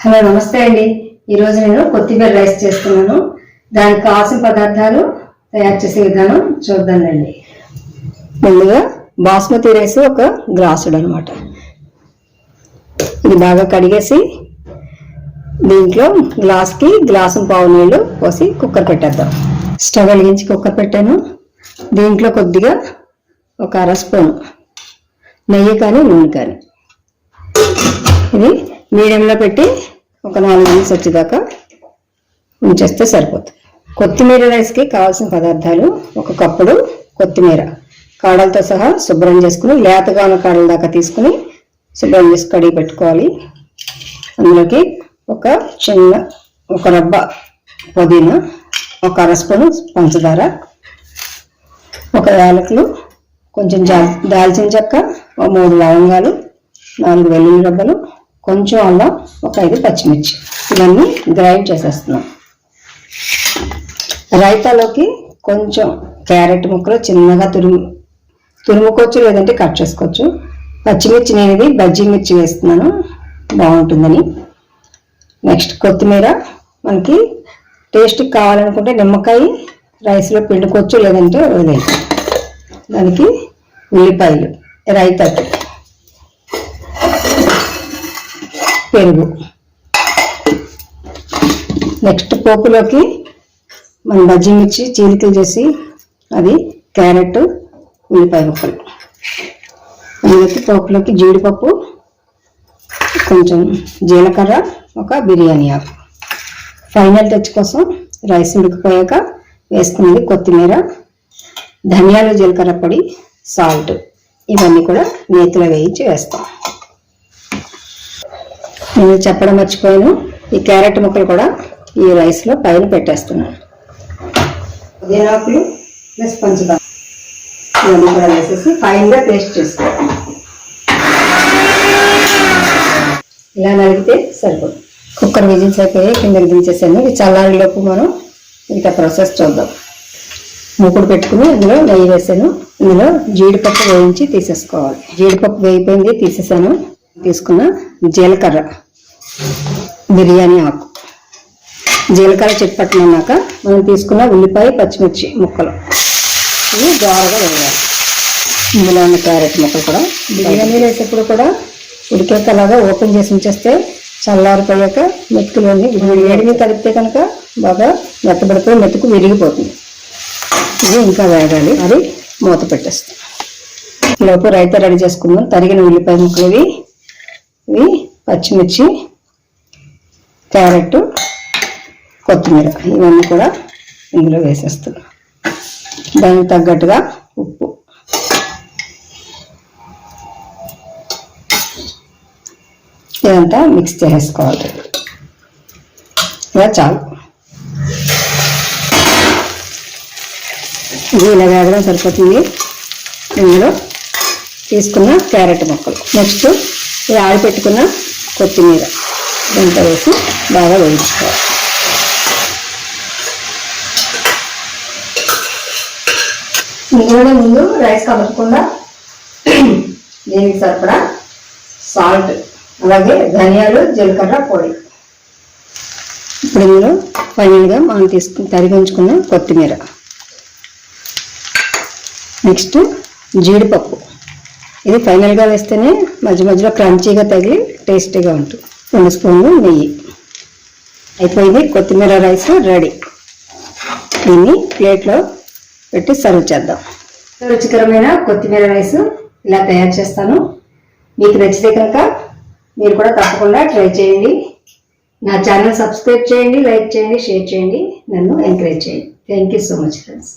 Hello నమస్తే అండి. ఈరోజు నేను కొత్తిమీర రైస్ చేస్తున్నాను. దానికి కావాల్సిన పదార్థాలు తయారు చేసే విధానం చూద్దానండి ముందుగా బాస్మతి రైస్ ఒక గ్లాసుడు అనమాట ఇది బాగా కడిగేసి దీంట్లో గ్లాస్కి గ్లాసు పావు నీళ్ళు పోసి కుక్కర్ పెట్టేద్దాం. స్టవ్ వెలిగించి కుక్కర్ పెట్టాను. దీంట్లో కొద్దిగా ఒక అర స్పూన్ నెయ్యి కానీ నూనె కానీ ఇది మీడియంలో పెట్టి ఒక నాలుగు నిమిషం వచ్చేదాకా ఉంచేస్తే సరిపోతుంది. కొత్తిమీర రైస్కి కావాల్సిన పదార్థాలు ఒక కప్పుడు కొత్తిమీర. కాడలతో సహా శుభ్రం చేసుకుని లేతగా ఉన్న కాడల దాకా తీసుకుని శుభ్రం చేసి కడిగి పెట్టుకోవాలి. అందులోకి ఒక చిన్న ఒక రబ్బ పుదీనా ఒక అర స్పూను పంచదార ఒక యాలకులు కొంచెం జా దాల్చిన చెక్క ఒక మూడు లవంగాలు నాలుగు వెల్లుల్లి రబ్బలు కొంచెం అల్లం ఒక ఐదు పచ్చిమిర్చి. ఇవన్నీ గ్రైండ్ చేసేస్తున్నాం. రైతాలోకి కొంచెం క్యారెట్ ముక్కలు చిన్నగా తురుము తురుముకోవచ్చు లేదంటే కట్ చేసుకోవచ్చు. పచ్చిమిర్చి నేను ఇది బజ్జీ మిర్చి వేస్తున్నాను బాగుంటుందని. నెక్స్ట్ కొత్తిమీర మనకి టేస్ట్కి కావాలనుకుంటే నిమ్మకాయ రైస్లో పిండుకోవచ్చు లేదంటే వదిలేదు దానికి ఉల్లిపాయలు రైతాకి. పెరుగు. నెక్స్ట్ పోపులోకి మనం బజ్జీ మిర్చి చీలికలు చేసి అది క్యారెట్ ఉల్లిపాయ ముక్కలు. అందులోకి పోపులోకి జీడిపప్పు కొంచెం జీలకర్ర ఒక బిర్యానీ ఆకు. ఫైనల్ టచ్ కోసం రైస్ ఉడికిపోయాక వేసుకునేది కొత్తిమీర ధనియాలు జీలకర్ర పొడి సాల్ట్. ఇవన్నీ కూడా నేతిలో వేయించి వేస్తాం. నేను చెప్పడం మర్చిపోయాను. ఈ క్యారెట్ ముక్కలు కూడా ఈ రైస్లో పైన పెట్టేస్తున్నాను పుదీనాకులు ప్లస్ పంచదార. ఇవన్నీ కూడా వేసేసి ఫైన్గా పేస్ట్ చేసుకోవాలి ఇలా నలిగితే సరిపోతుంది కుక్కర్ విజిల్స్ అయిపోయి కిందకి దించేసాను. ఇది చల్లారిలోపు మనం మిగతా ప్రాసెస్ చూద్దాం. మూకుడు పెట్టుకుని అందులో నెయ్యి వేసాను. ఇందులో జీడిపప్పు వేయించి తీసేసుకోవాలి. జీడిపప్పు వేయిపోయింది తీసేసాను. తీసుకున్న జీలకర్ర. బిర్యానీ ఆకు. జీలకర్ర చిట్పట్టమన్నాక మనం తీసుకున్న ఉల్లిపాయ పచ్చిమిర్చి ముక్కలు. ఇవి జారుగా వేయాలి. ఇందులో ఉన్న క్యారెట్ ముక్కలు కూడా బిర్యానీ వేసేప్పుడు కూడా ఉడికేకలాగా ఓపెన్ చేసి ఉంచేస్తే చల్లారిపోయాక మెతుకులోని వేడిని కలిపితే కనుక బాగా మెత్తబడిపోయి మెతుకు విరిగిపోతుంది. ఇది ఇంకా వేగాలి. అది మూత పెట్టేస్తాం. లోపు రైతా రెడీ చేసుకుందాం. తరిగిన ఉల్లిపాయ ముక్కలు ఇవి. ఇవి పచ్చిమిర్చి క్యారెట్ కొత్తిమీర ఇవన్నీ కూడా ఇందులో వేసేస్తున్నాం దానికి తగ్గట్టుగా ఉప్పు. ఇదంతా మిక్స్ చేసేసుకోవాలి. ఇలా చాలు. ఇది ఇలా వేగడం సరిపోతుంది. ఇందులో తీసుకున్న క్యారెట్ ముక్కలు. నెక్స్ట్ ఇది ఆడిపెట్టుకున్న కొత్తిమీర. దీంట్లో వేసి బాగా వేయించుకోవాలి. ఇందులోనే ముందు రైస్ కలపకుండా దీనికి సరిపడా సాల్ట్ అలాగే ధనియాలు జీలకర్ర పొడి. ఇప్పుడు ఇందులో ఫైనల్గా మనం తీసుకుని తరిగి ఉంచుకున్న కొత్తిమీర. నెక్స్ట్ జీడిపప్పు. ఇది ఫైనల్గా వేస్తేనే మధ్య మధ్యలో క్రంచీగా తగిలి టేస్టీగా ఉంటుంది. రెండు స్పూన్లు నెయ్యి. అయిపోయింది కొత్తిమీర రైస్ రెడీ. దీన్ని ప్లేట్లో పెట్టి సర్వ్ చేద్దాం. రుచికరమైన కొత్తిమీర రైస్ ఇలా తయారు చేస్తాను. మీకు నచ్చితే కనుక మీరు కూడా తప్పకుండా ట్రై చేయండి. నా ఛానల్ సబ్స్క్రైబ్ చేయండి లైక్ చేయండి షేర్ చేయండి. నన్ను ఎంకరేజ్ చేయండి. Thank you so much friends.